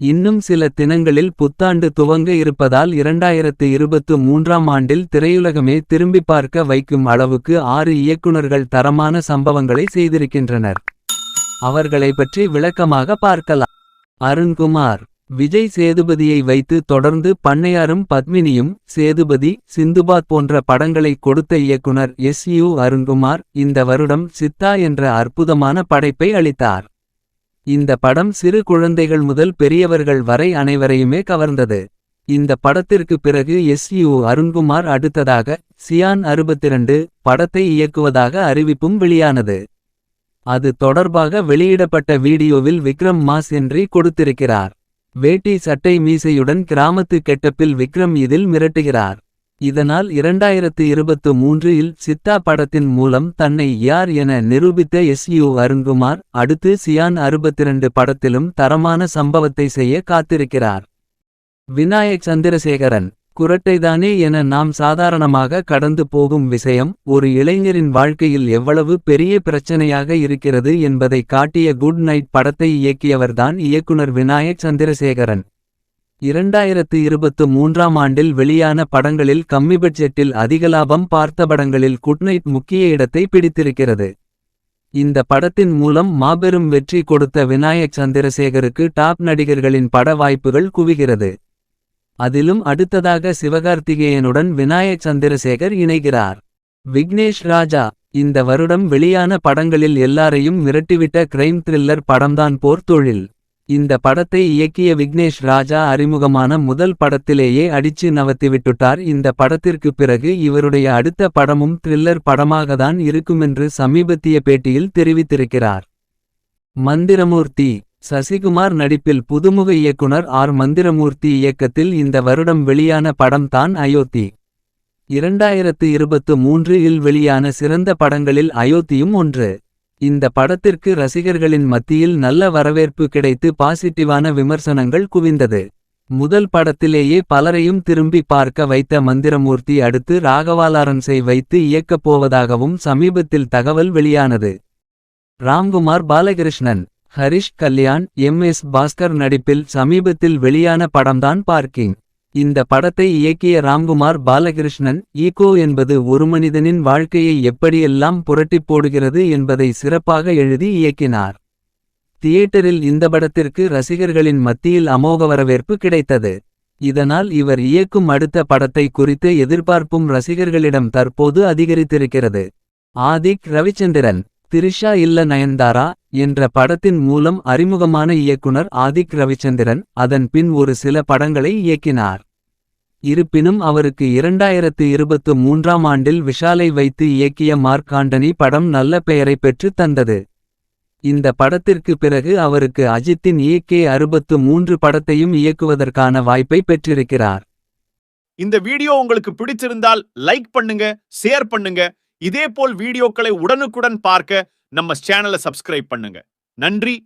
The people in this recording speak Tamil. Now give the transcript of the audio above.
இன்னும் சில தினங்களில் புத்தாண்டு துவங்க இருப்பதால் இரண்டாயிரத்து இருபத்து மூன்றாம் ஆண்டில் திரையுலகமே திரும்பி பார்க்க வைக்கும் அளவுக்கு ஆறு இயக்குநர்கள் தரமான சம்பவங்களை செய்திருக்கின்றனர். அவர்களை பற்றி விளக்கமாக பார்க்கலாம். அருண்குமார் விஜய் சேதுபதியை வைத்து தொடர்ந்து பண்ணையாரும் பத்மினியும் சேதுபதி சிந்துபாத் போன்ற படங்களை கொடுத்த இயக்குனர் எஸ் யு அருண்குமார் இந்த வருடம் சித்தா என்ற அற்புதமான படைப்பை அளித்தார். இந்த படம் சிறு குழந்தைகள் முதல் பெரியவர்கள் வரை அனைவரையுமே கவர்ந்தது. இந்த படத்திற்கு பிறகு எஸ் யு அருண்குமார் அடுத்ததாக சியான் அறுபத்திரண்டு படத்தை இயக்குவதாக அறிவிப்பும் வெளியானது. அது தொடர்பாக வெளியிடப்பட்ட வீடியோவில் விக்ரம் மாஸ் என்றி கொடுத்திருக்கிறார். வேட்டி சட்டை மீசையுடன் கிராமத்து கெட்டப்பில் விக்ரம் இதில் மிரட்டுகிறார். இதனால் இரண்டாயிரத்து இருபத்து மூன்றில் சித்தா படத்தின் மூலம் தன்னை யார் என நிரூபித்த எஸ்யூ அருண்குமார் அடுத்து சியான் அறுபத்திரண்டு படத்திலும் தரமான சம்பவத்தை செய்ய காத்திருக்கிறார். விநாயக் சந்திரசேகரன் குரட்டைதானே என நாம் சாதாரணமாக கடந்து போகும் விஷயம் ஒரு இளைஞரின் வாழ்க்கையில் எவ்வளவு பெரிய பிரச்சனையாக இருக்கிறது என்பதை காட்டிய குட் நைட் படத்தை இயக்கியவர்தான் இயக்குனர் விநாயக் சந்திரசேகரன். இரண்டாயிரத்து இருபத்து மூன்றாம் ஆண்டில் வெளியான படங்களில் கம்மி பட்ஜெட்டில் அதிக லாபம் பார்த்த படங்களில் குட்நைட் முக்கிய இடத்தை பிடித்திருக்கிறது. இந்த படத்தின் மூலம் மாபெரும் வெற்றி கொடுத்த விநாயக் சந்திரசேகருக்கு டாப் நடிகர்களின் பட வாய்ப்புகள் குவிகிறது. அதிலும் அடுத்ததாக சிவகார்த்திகேயனுடன் விநாயக் சந்திரசேகர் இணைகிறார். விக்னேஷ் ராஜா இந்த வருடம் வெளியான படங்களில் எல்லாரையும் மிரட்டிவிட்ட கிரைம் த்ரில்லர் படம்தான் போர் தொழில். இந்த படத்தை இயக்கிய விக்னேஷ் ராஜா அறிமுகமான முதல் படத்திலேயே அடிச்சு நவத்திவிட்டுட்டார் இந்த படத்திற்கு பிறகு இவருடைய அடுத்த படமும் த்ரில்லர் படமாகத்தான் இருக்குமென்று சமீபத்திய பேட்டியில் தெரிவித்திருக்கிறார். மந்திரமூர்த்தி சசிகுமார் நடிப்பில் புதுமுக இயக்குனர் ஆர் மந்திரமூர்த்தி இயக்கத்தில் இந்த வருடம் வெளியான படம் தான் அயோத்தி. இரண்டாயிரத்து இருபத்து மூன்று இல் வெளியான சிறந்த படங்களில் அயோத்தியும் ஒன்று. இந்த படத்திற்கு ரசிகர்களின் மத்தியில் நல்ல வரவேற்பு கிடைத்து பாசிட்டிவான விமர்சனங்கள் குவிந்தது. முதல் படத்திலேயே பலரையும் திரும்பி பார்க்க வைத்த மந்திரமூர்த்தி அடுத்து ராகவாலாரன்ஸை வைத்து இயக்கப் போவதாகவும் சமீபத்தில் தகவல் வெளியானது. ராம்குமார் பாலகிருஷ்ணன் ஹரிஷ் கல்யாண் எம் எஸ் பாஸ்கர் நடிப்பில் சமீபத்தில் வெளியான படம்தான் பார்க்கிங். இந்த படத்தை இயக்கிய ராம்குமார் பாலகிருஷ்ணன் ஈகோ என்பது ஒரு மனிதனின் வாழ்க்கையை எப்படியெல்லாம் புரட்டிப் போடுகிறது என்பதை சிறப்பாக எழுதி இயக்கினார். தியேட்டரில் இந்த படத்திற்கு ரசிகர்களின் மத்தியில் அமோக வரவேற்பு கிடைத்தது. இதனால் இவர் இயக்கும் அடுத்த படத்தை குறித்த எதிர்பார்ப்பும் ரசிகர்களிடம் தற்போது அதிகரித்திருக்கிறது. ஆதிக் ரவிச்சந்திரன் திரிஷா இல்ல நயன்தாரா என்ற படத்தின் மூலம் அறிமுகமான இயக்குனர் ஆதிக் ரவிச்சந்திரன் அதன் பின் ஒரு சில படங்களை இயக்கினார். இருப்பினும் அவருக்கு இரண்டாயிரத்து இருபத்து மூன்றாம் ஆண்டில் விஷாலை வைத்து இயக்கிய மார்க் ஆண்டனி படம் நல்ல பெயரை பெற்று தந்தது. இந்த படத்திற்கு பிறகு அவருக்கு அஜித்தின் ஏகே அறுபத்து மூன்று படத்தையும் இயக்குவதற்கான வாய்ப்பை பெற்றிருக்கிறார். இந்த வீடியோ உங்களுக்கு பிடிச்சிருந்தால் லைக் பண்ணுங்க ஷேர் பண்ணுங்க இதே போல் வீடியோக்களை உடனுக்குடன் பார்க்க நம்ம சேனலை சப்ஸ்கிரைப் பண்ணுங்க நன்றி